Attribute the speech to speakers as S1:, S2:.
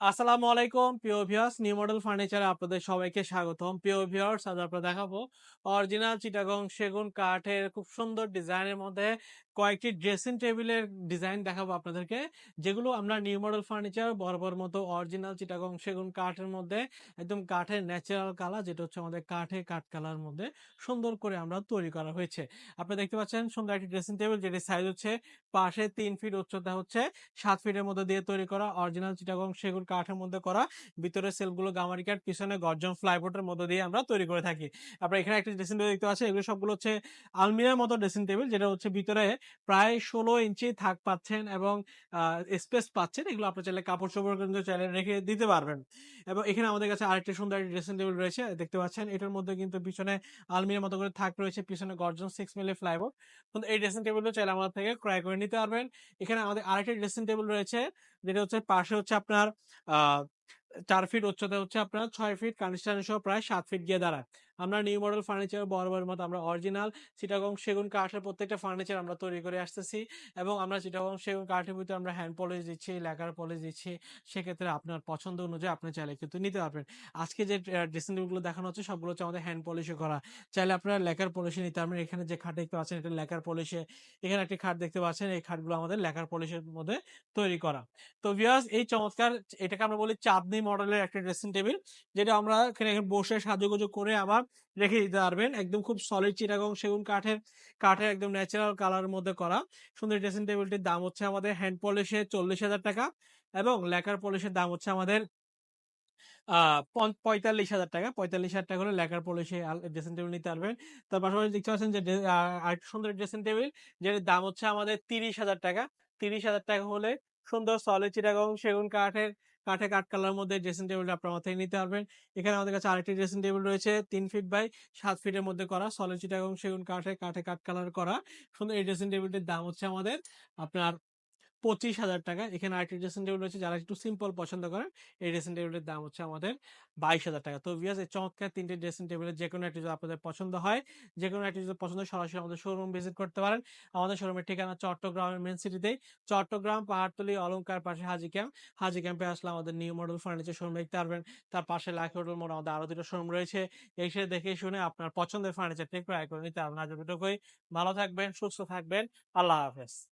S1: আসসালামু আলাইকুম, প্রিয় ভিউয়ার্স। নিউ মডেল ফার্নিচারে আপনাদের সবাইকে স্বাগতম। প্রিয় ভিউয়ার্স, আজ আপনারা দেখাবো অরিজিনাল চিটাগং সেগুন কাঠের খুব সুন্দর ডিজাইনের মধ্যে কয়েকটি ড্রেসিং টেবিলের ডিজাইন দেখাবো আপনাদেরকে। যেগুলো আমরা নিউ মডেল ফার্নিচার, বরাবর মতো অরিজিনাল চিটাগং সেগুন কাঠের মধ্যে, একদম কাঠের ন্যাচারাল কালার, যেটা হচ্ছে আমাদের কাঠে কাঠ কালার মধ্যে সুন্দর করে আমরা তৈরি করা হয়েছে। আপনারা দেখতে পাচ্ছেন সুন্দর একটি ড্রেসিং টেবিল যেটি সাইজ হচ্ছে পাশে তিন ফিট উচ্চতা হচ্ছে সাত ফিটের মধ্যে দিয়ে তৈরি করা, অরিজিনাল চিটাগং সেগুন কাঠের মধ্যে করা। ভিতরে সেলগুলো গামারি কাঠ, পিছনে গর্জন ফ্লাইবোর্ডের মধ্যে দিয়ে আমরা তৈরি করে থাকি। আপনারা এখানে একটি ড্রেসিং টেবিল দেখতে পাচ্ছেন, এগুলো সবগুলো হচ্ছে আলমিরার মতো ড্রেসিং টেবিল যেটা হচ্ছে ভিতরে প্রায় ষোলো ইঞ্চি থাক পাচ্ছেন এবং স্পেস পাচ্ছেন। এগুলো আপনি চাইলে কাপড় চোপড় কিন্তু চাইলে রেখে দিতে পারবেন। এবং এখানে আমাদের কাছে আরেকটি সুন্দর ড্রেসিং টেবিল রয়েছে, দেখতে পাচ্ছেন। এটার মধ্যে কিন্তু পিছনে আলমিরার মতো করে থাক রয়েছে, পিছনে গর্জন সিক্স মিলি ফ্লাইবোর্ড কিন্তু এই ড্রেসিং টেবিলটা চাইলে আমাদের থেকে ক্রয় করে নিতে পারবেন। এখানে আমাদের আরেকটি ড্রেসিং টেবিল রয়েছে, যেটা হচ্ছে পাশে হচ্ছে আপনার চার ফিট উচ্চতা হচ্ছে আপনার ছয় ফিট কানেকশন সহ প্রায় সাত ফিট গিয়ে দাঁড়ায়। আমরা নিউ মডেল ফার্নিচার বরাবর মতো আমরা অরিজিনাল চিটাগং সেগুন কাঠের প্রত্যেকটা ফার্নিচার আমরা তৈরি করে আসতেছি এবং আমরা চিটাগং সেগুন কাঠের ভিতরে আমরা হ্যান্ড পলিশ দিচ্ছি, লেকার পলিশ দিচ্ছি। সেক্ষেত্রে আপনার পছন্দ অনুযায়ী আপনি চাইলে কিন্তু নিতে পারবেন। আজকে যে ড্রেসিং টেবিলগুলো দেখানো হচ্ছে সবগুলো হচ্ছে আমাদের হ্যান্ড পলিশে করা। চাইলে আপনারা লেকার পলিশে নিতে পারবেন। এখানে যে খাট দেখতে পাচ্ছেন এটা লেকার পলিশে এখানে একটি খাট দেখতে পাচ্ছেন। এই খাটগুলো আমাদের লেকার পলিশের মধ্যে তৈরি করা। তো ভিউয়ার্স এই চমৎকার এটাকে আমরা বলি চাঁদনি মডেলের একটা ড্রেসিং টেবিল যেটা আমরা এখানে বসে সাজুগুজু করে আবার রেখে দিতে পারবেন। একদম খুব সলিড চিটাগং সেগুন কাঠের কাঠের একদম ন্যাচারাল কালার মধ্যে করা। সুন্দর ড্রেসিং টেবিলটির দাম হচ্ছে আমাদের হ্যান্ড পলিশে চল্লিশ হাজার টাকা এবং লেকার পলিশের দাম হচ্ছে আমাদের পঁয়তাল্লিশ হাজার টাকা। পঁয়তাল্লিশ হাজার টাকা হলে লেকার পলিশে ড্রেসিং টেবিল নিতে পারবেন। তার পাশাপাশি দেখতে পাচ্ছেন যে আরেকটা সুন্দর ড্রেসিং টেবিল যেটার দাম হচ্ছে আমাদের তিরিশ হাজার টাকা। তিরিশ হাজার টাকা হলে সুন্দর সলিড চিটাগং সেগুন কাঠের কাঠে কাঠ কালার মধ্যে ড্রেসিং টেবিলটা আপনার মাথায় নিতে পারবেন। এখানে আমাদের কাছে আরেকটি ড্রেসিং টেবিল রয়েছে, তিন ফিট বাই সাত ফিটের মধ্যে করা সলিড এবং সেগুন কাঠে কাঠে কাঠ কালার করা। সুন্দর এই ড্রেসিং টেবিলটির দাম হচ্ছে আমাদের আপনার পঁচিশ হাজার টাকা। এখানে আরেকটি ড্রেসিং টেবিল রয়েছে, যারা একটু সিম্পল পছন্দ করেন, এই ড্রেসিং টেবিলের দাম হচ্ছে আমাদের বাইশ হাজার টাকা। তো ভিয়াস এই চমৎকার তিনটে ড্রেসিং টেবিলের যে কোনো একটি যদি আপনাদের পছন্দ হয় যে কোনো একটি যদি পছন্দ সরাসরি আমাদের শোরুম ভিজিট করতে পারেন। আমাদের শোরুমের ঠিকানা চট্টগ্রামের মেন সিটিতেই চট্টগ্রাম, পাহাড়তলি অলঙ্কার পাশে হাজি ক্যাম্প হাজি ক্যাম্পে আসলে আমাদের নিউ মডেল ফার্নিচার শোরুম দেখতে পারবেন। তার পাশে লাখ হোটেল মোড় আমাদের আরও দুটো শোরুম রয়েছে। এসে দেখে শুনে আপনার পছন্দের ফার্নিচারটি ক্রয় করে নিতে আজ দুটোকেই ভালো থাকবেন, সুস্থ থাকবেন, আল্লাহ হাফেজ।